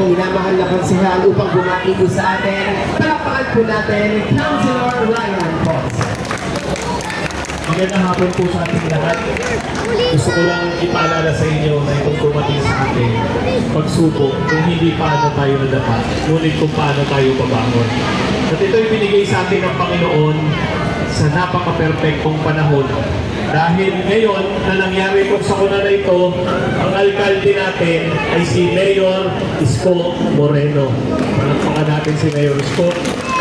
ating minamahal na konsehal upang bumati po sa atin. Palapakan po natin, Councilor Ryan Potts. Magandang hapon po sa ating lahat. Gusto ko lang ipaalala sa inyo na itong dumating sa atin, pagsubok kung hindi paano tayo nadapa, ngunit kung paano tayo babangon. At ito'y binigay sa atin ng Panginoon sa napaka-perfectong panahon. Dahil ngayon na nangyari itong sakuna na ito, ang alkalde natin ay si Mayor Isko Moreno. Palakpakan natin si Mayor Isko.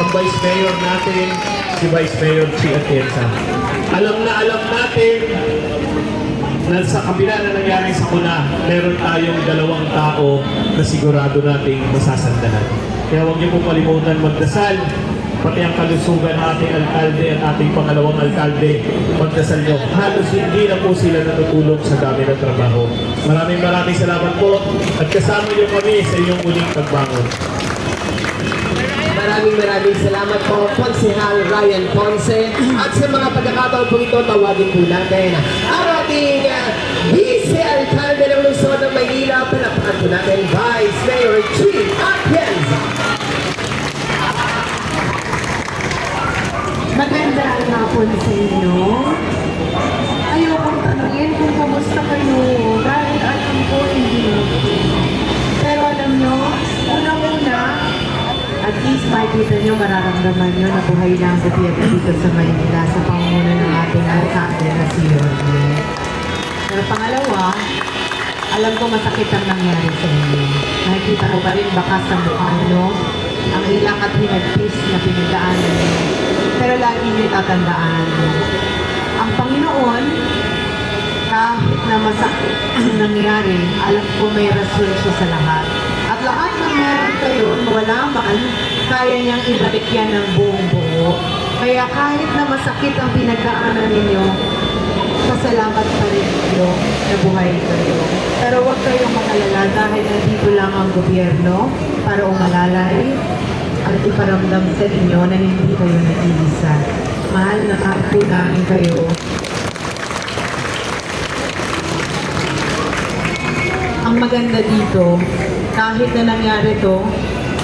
Ang Vice Mayor natin, si Vice Mayor Chi Atienza. Alam na alam natin na sa kabila na nangyari sa kuna, meron tayong dalawang tao na sigurado nating masasandalan. Kaya huwag niyo po kalimutan magdasal, pati ang kalusugan ng ating alkalde at ating pangalawang alkalde, magdasal niyo. Halos hindi na po sila natutulog sa dami ng trabaho. Maraming maraming salamat po at kasama niyo kami sa inyong muling pagbangon. Maraming maraming salamat po, Konsehal Ryan Ponce. At sa mga pagkakataon po ito, tawagin po natin ang ating uh, Vice Alcalde ng Luzon ng Maynila. Palapakan po natin, Vice Mayor Chief Atienza. Magandang hapon sa inyo. Ayokong tanungin kung kumusta kayo dahil alam ko hindi. Pero alam nyo, unang-una, at least makikita nyo, mararamdaman nyo na buhay na ang gobyerno dito sa Maynila sa pangunguna ng ating alcalde na si Yorme. Pero pangalawa, alam ko masakit ang nangyari sa inyo. Nakikita ko pa rin bakas sa mukha nyo, ang ilang at hinagpis na pinagdaanan nyo. Pero lagi nyo tatandaan, ang Panginoon, kahit na masakit ang nangyari, alam ko may rason siya sa lahat. At lahat ng meron kayo, wala man, kaya niyang ibalik yan ng buong buo. Kaya kahit na masakit ang pinagdaanan ninyo, pasalamat pa rin kayo na buhay kayo. Pero huwag kayong makalala dahil nandito lang ang gobyerno para umalalay at iparamdam sa inyo na hindi kayo nag-iisa. Mahal na kapunahan kayo. Ang maganda dito, kahit na nangyari to,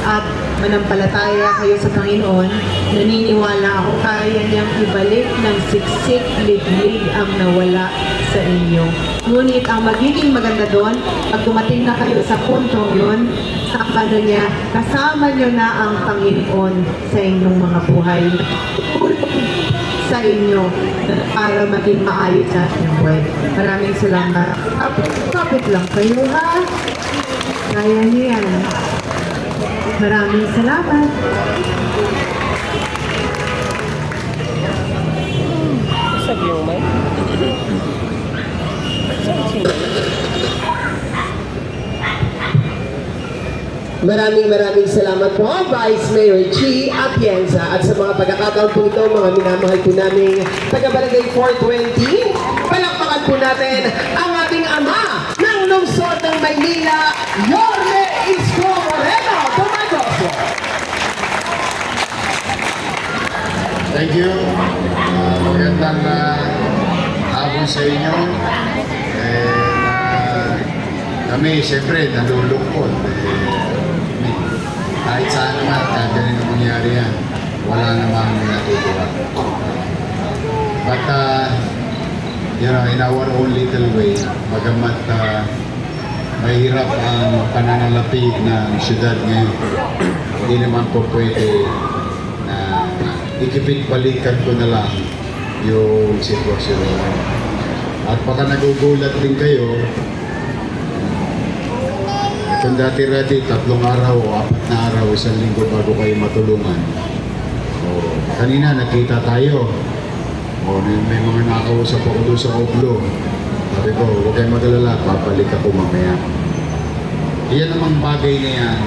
at manampalataya kayo sa Panginoon, naniniwala ako kaya niyang ibalik ng siksik liglig ang nawala sa inyo. Ngunit ang magiging maganda doon, pag dumating na kayo sa punto yun, sa niya, kasama niyo na ang Panginoon sa inyong mga buhay sa inyo para maging maayos sa inyong buhay. Maraming salamat. Kapit, kapit lang kayo ha. Kaya niyo yan. Maraming salamat. Sabi yung? Maraming maraming salamat po, Vice Mayor Chi Atienza. At sa mga pagkakataon po ito, mga minamahal po namin taga-Barangay 420, palakpakan po natin ang ating ama ng lungsod ng Maynila, Yorme Thank you. Uh, magandang uh, hapon sa inyo. Eh, uh, kami, siyempre, nalulungkot. Eh, kahit saan naman, kahit ang mangyari yan, wala namang natutuwa. But, uh, you know, in our own little way, magamat uh, mahirap ang pananalapig ng syudad ngayon, hindi naman po pwede ikipit balikan ko na lang yung sitwasyon. At baka nagugulat din kayo, kung dati-dati tatlong araw o apat na araw, isang linggo bago kayo matulungan. O, kanina nakita tayo. O, may, may mga nakausap ako doon sa Oblo. Sabi ko, huwag kayong magalala, babalik ako mamaya. Iyan namang bagay na yan,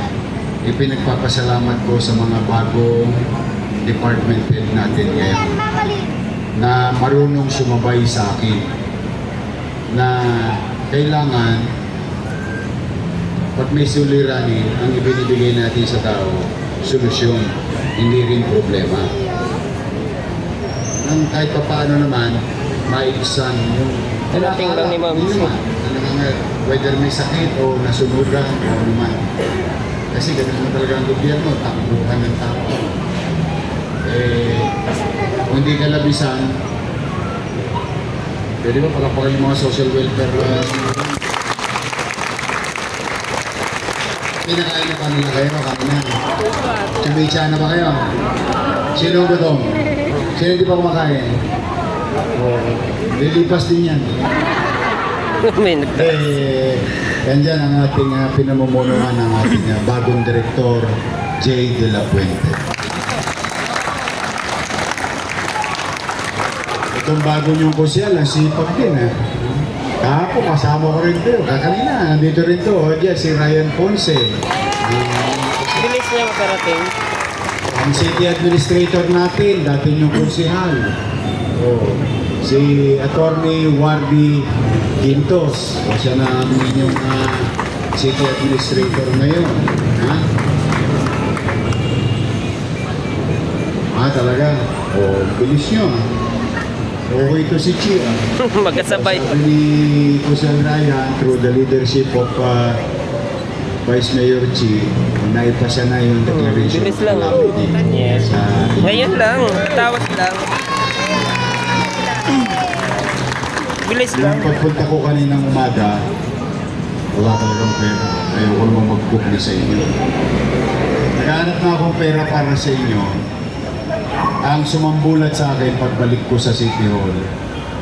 ipinagpapasalamat ko sa mga bagong department head natin ngayon na marunong sumabay sa akin na kailangan pag may suliranin, ang ibinibigay natin sa tao, solusyon, hindi rin problema. Nang kahit pa paano naman, maiksan yung Dating lang ni Ma'am uh, whether may sakit o nasunugan o naman. Kasi ganun naman talaga ang gobyerno, takbuhan ng tao. Eh, kung hindi ka labisan, pwede ba palapakan yung mga social welfare uh, Pinakain na pa nila kayo kanina. Chumicha na ba kayo? Sino ang gutom? Sino hindi pa kumakain? Oh, lilipas din yan. May Eh, yan dyan ang ating uh, pinamumunuan ng ating ah, bagong direktor, Jay De La Puente. Itong bago niyong kusyal, ang sipag din eh. Kahapon, kasama ko rin to. Kakanina, nandito rin to. O, dyan, si Ryan Ponce. Bilis niya makarating. ang city administrator natin, dati yung konsihal. Oh, si Attorney Warby Quintos. O siya na ang inyong ah, city administrator ngayon. Ha? Ah, talaga. Oh, bilis nyo. ah. Okay to si Chi. ah. Magkasabay. Sabi ni Kusang Ryan, through the leadership of uh, Vice Mayor Chi, naipasa na yung declaration bilis lang. Yes. sa Ngayon lang. Tawas lang. Bilis lang. Yung pagpunta ko kaninang umaga, wala talagang pera. Ayoko naman mag-bookli sa inyo. Naghanap na akong pera para sa inyo. Ang sumambulat sa akin pagbalik ko sa City Hall,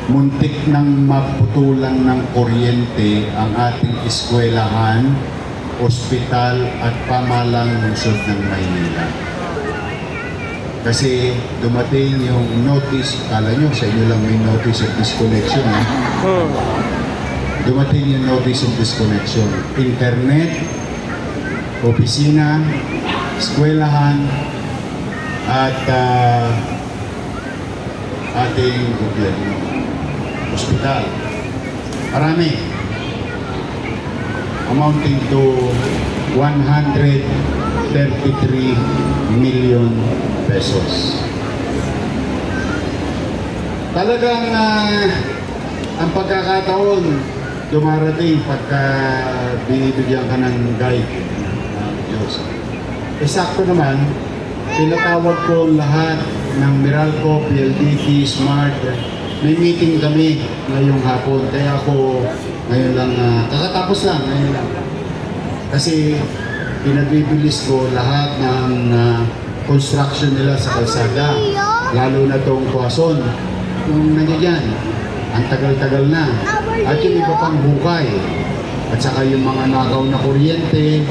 muntik nang maputulan ng kuryente ang ating eskwelahan, ospital at pamalang lungsod ng Maynila. Kasi dumating yung notice, kala nyo sa inyo lang may notice of disconnection. Eh? Hmm. Dumating yung notice of disconnection. Internet, opisina, eskwelahan, at ah, ating gobyerno. Hospital. Marami. Amounting to 133 million pesos. Talagang ah, ang pagkakataon dumarating pagka binibigyan ka ng guide ng Diyos. Eksakto naman, pinatawag ko lahat ng Meralco, PLDT, Smart. May meeting kami ngayong hapon. Kaya ako ngayon lang, ah, kakatapos lang, ngayon lang. Kasi pinabibilis ko lahat ng ah, construction nila sa kalsada. Lalo na tong Quezon. Yung nandiyan, ang tagal-tagal na. At yung iba pang bukay. At saka yung mga nakaw na kuryente,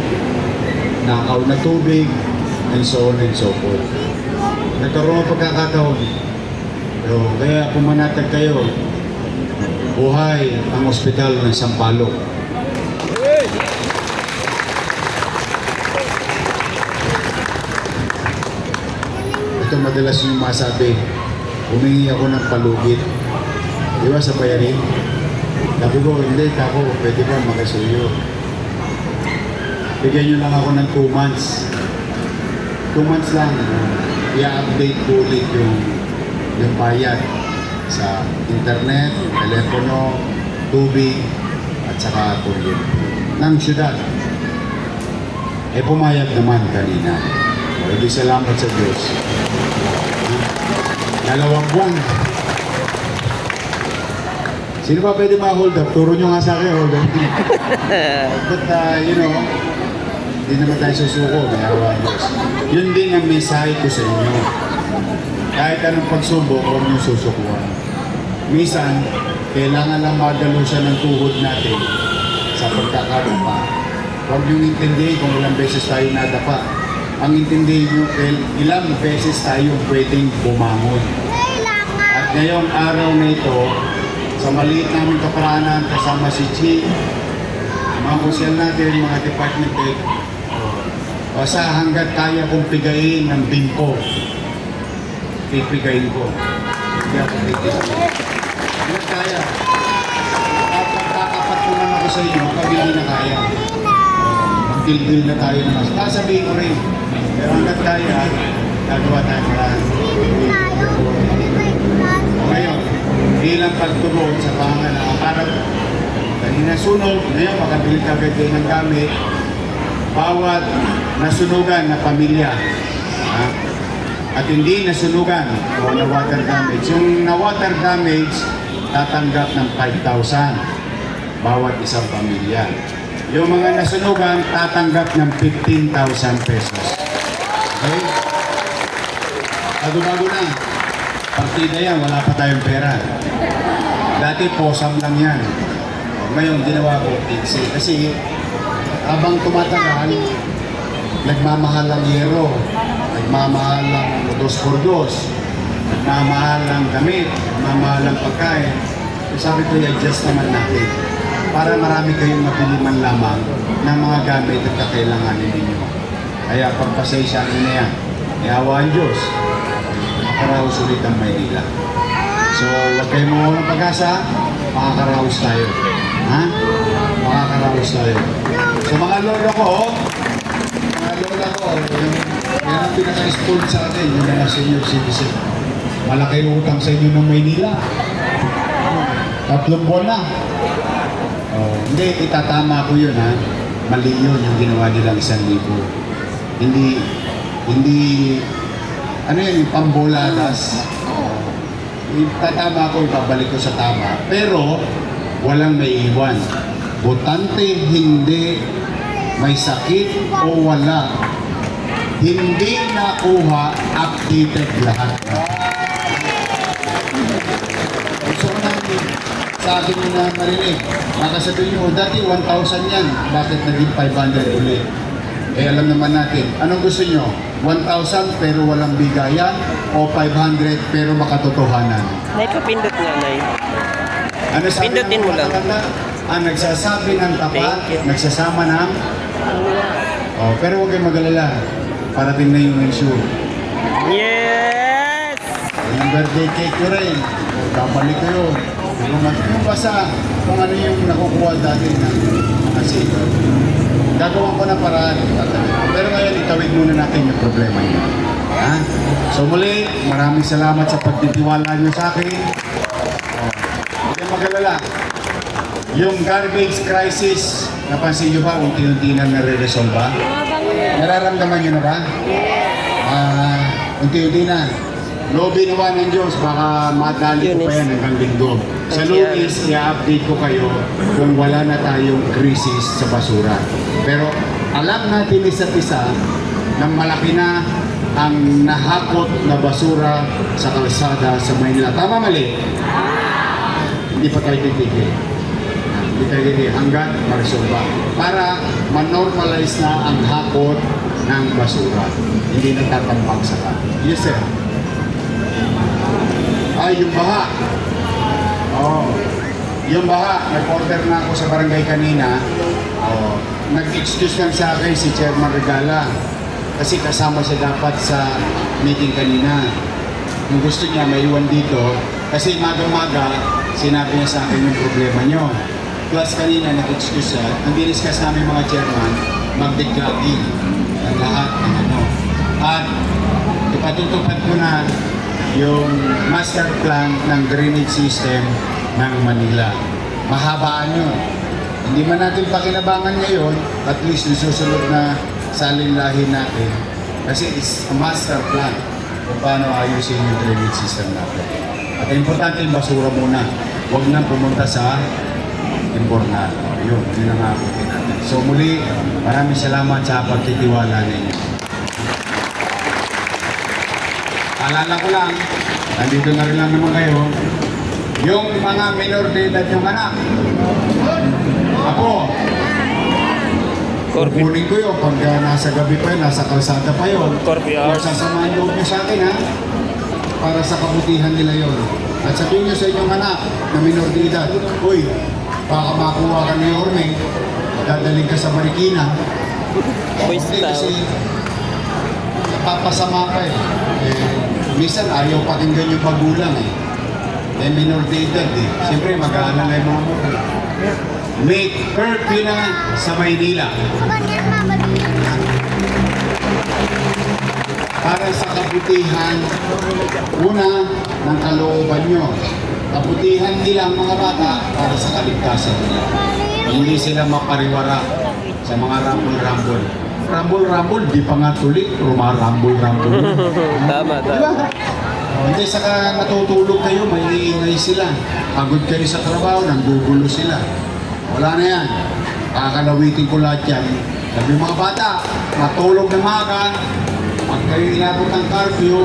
nakaw na tubig, and so on and so forth. Nagkaroon ng pagkakataon. So, kaya pumanatag kayo, buhay ang ospital ng Sampaloc. Ito madalas yung masabi, humingi ako ng palugit. Di ba sa bayarin? Sabi ko, hindi, ako, pwede ba makasuyo? Bigyan nyo lang ako ng 2 months. 2 months lang, i-update ko ulit yung, yung bayad sa internet, telepono, tubig, at saka kuryente ng syudad. Eh pumayag naman kanina. Maraming salamat sa Diyos. Dalawang buwan. Sino ba pwede ma-hold up? Turo nyo nga sa akin, hold up. But, uh, you know, hindi naman tayo susuko, may awa Diyos. Yun din ang mensahe ko sa inyo. Kahit anong pagsubok, huwag nyo susukuhan. Minsan, kailangan lang magalo siya ng tuhod natin sa pagkakadapa. Huwag nyo intindihin kung ilang beses tayo nadapa. Ang intindihin il- ilang beses tayo pwedeng bumangon. At ngayong araw na ito, sa maliit namin kaparaanan, kasama si Chi, mga kusyal natin, mga department head, sa hanggat kaya kong pigayin ng bingko pipigayin ko. Hindi ako titigil. Hindi kaya. At magkakapat ko naman ako sa inyo, pag hindi na kaya. Magdildil na tayo na mas. Sasabihin ko rin. Pero hanggat kaya, gagawa tayo paraan. Ngayon, bilang pagtugon sa pangalan, parang kanina sunog, ngayon makabili ka agad ng gamit, bawat nasunugan na pamilya, ha? at hindi nasunugan o na water damage. Yung na water damage, tatanggap ng 5,000 bawat isang pamilya. Yung mga nasunugan, tatanggap ng 15,000 pesos. Okay? Bago-bago na. Partida yan, wala pa tayong pera. Dati posam lang yan. Ngayon, ginawa ko fixie. Kasi habang tumatagal, nagmamahal ang yero, nagmamahal ang dos por dos, nagmamahal ang damit, nagmamahal ang pagkain. So, sabi ko, i-adjust naman natin para marami kayong mabili man lamang ng mga gamit at kakailanganin ninyo. Kaya pagpasensya nyo na yan. Iawa ang Diyos. Makaraos ulit ang Maynila. So, huwag kayong mawala ng pag-asa, makakaraos tayo. Ha? Makakaraos tayo. So, mga lolo ko, mga lola ko, yung, yan ang pinaka-spoil sa atin, yung mga senior citizen. Malaki utang sa inyo ng Maynila. Tatlong buwan na. Oh, hindi, itatama ko yun ha. Mali yun yung ginawa nilang isang libo. Hindi, hindi, ano yun, yung pamboladas. Itatama ko, ibabalik ko sa tama. Pero, walang may iwan. Botante, hindi, may sakit o wala. Hindi nakuha, updated lahat. Gusto ko namin sa akin na marinig. Baka sabihin nyo, dati 1,000 yan. Bakit naging 500 ulit? Eh alam naman natin, anong gusto nyo? 1,000 pero walang bigayan o 500 pero makatotohanan? Nay, papindot nga, Nay. Ano sabi Pindutin ng mo lang. kakanta? Ang nagsasabi ng tapat, nagsasama ng... Oh, pero huwag kayong mag-alala. Parating na yung issue. Yes! Yung birthday cake ko rin. Babalik ko yun. Kung mag- yung basta kung ano yung nakukuha dati ng mga sito. Gagawin ko na paraan. Pero ngayon, itawid muna natin yung problema niyo. Ha? So muli, maraming salamat sa pagtitiwala niyo sa akin. Oh, Huwag kayong mag-alala. Yung garbage crisis, napansin niyo ba unti-unti na nare-resolve ba? Nararamdaman niyo na ba? Ah, unti-unti na. Lobi naman ng Diyos, baka madali ko pa yan hanggang linggo. Sa Lunes, i-update ko kayo kung wala na tayong krisis sa basura. Pero alam natin isa't isa na malaki na ang nahakot na basura sa kalsada sa Maynila. Tama mali? Hindi pa tayo titigil. Titigil hanggang maresolba. Para manormalize na ang hakot ng basura. Hindi nagtatambang sa ka. Yes, sir. Ay, yung baha. Oh. Yung baha, nag-order na ako sa barangay kanina. Oh. Nag-excuse lang sa akin si Chairman Regala. Kasi kasama siya dapat sa meeting kanina. Kung gusto niya, may iwan dito. Kasi maga-maga, sinabi niya sa akin yung problema niyo. Plus kanina, nag-excuse siya. Ang diniscuss namin mga chairman, mag-declugging ng lahat ng ano. At ipatutupad ko na yung master plan ng drainage system ng Manila. Mahabaan yun. Hindi man natin pakinabangan ngayon, at least yung susunod na salinlahin natin. Kasi it's a master plan kung paano ayusin yung drainage system natin. At ang importante yung basura muna. Huwag nang pumunta sa imbornal. Yun, yun ang abutin natin. So muli, maraming salamat sa pagtitiwala ninyo. Alala ko lang, nandito na rin lang naman kayo, yung mga minor de edad yung anak. Ako, Corby. kukunin ko yun pag uh, nasa gabi pa yun, nasa kalsada pa yun. Corby hours. sasamahan loob niyo sa akin ha, para sa kabutihan nila yon. At sabihin niyo sa inyong anak na minor de edad, Uy, baka makuha ka ni Orme, dadaling ka sa Marikina. Hindi kasi napapasama pa eh. eh minsan ayaw pakinggan yung magulang eh. Eh, minor edad eh. Siyempre, mag-aalala yung mga mukha. May curfew na sa Maynila para sa kabutihan, una, ng kalooban nyo. Kabutihan nila ang mga bata para sa kaligtasan nila. Hindi sila mapariwara sa mga rambol-rambol. Rambol-rambol, di pa nga tulik, rumarambol-rambol. Tama, tama. ba? O, Hindi, saka natutulog kayo, may iingay sila. Pagod kayo sa trabaho, nanggugulo sila. Wala na yan. Kakalawitin ko lahat yan. Sabi mga bata, matulog na maga. Pag kayo inabot ng curfew,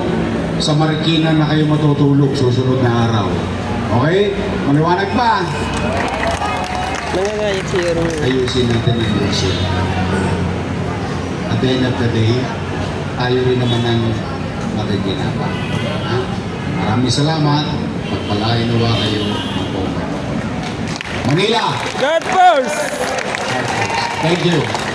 sa Marikina na kayo matutulog susunod na araw. Okay? Maliwanag ba? Nangangayat si Aaron. ayusin natin ang bullshit. At the end of the day, tayo rin naman ang makikinabang. Ha? Maraming salamat. Pagpalain nawa kayo ng Manila! God first! Thank you.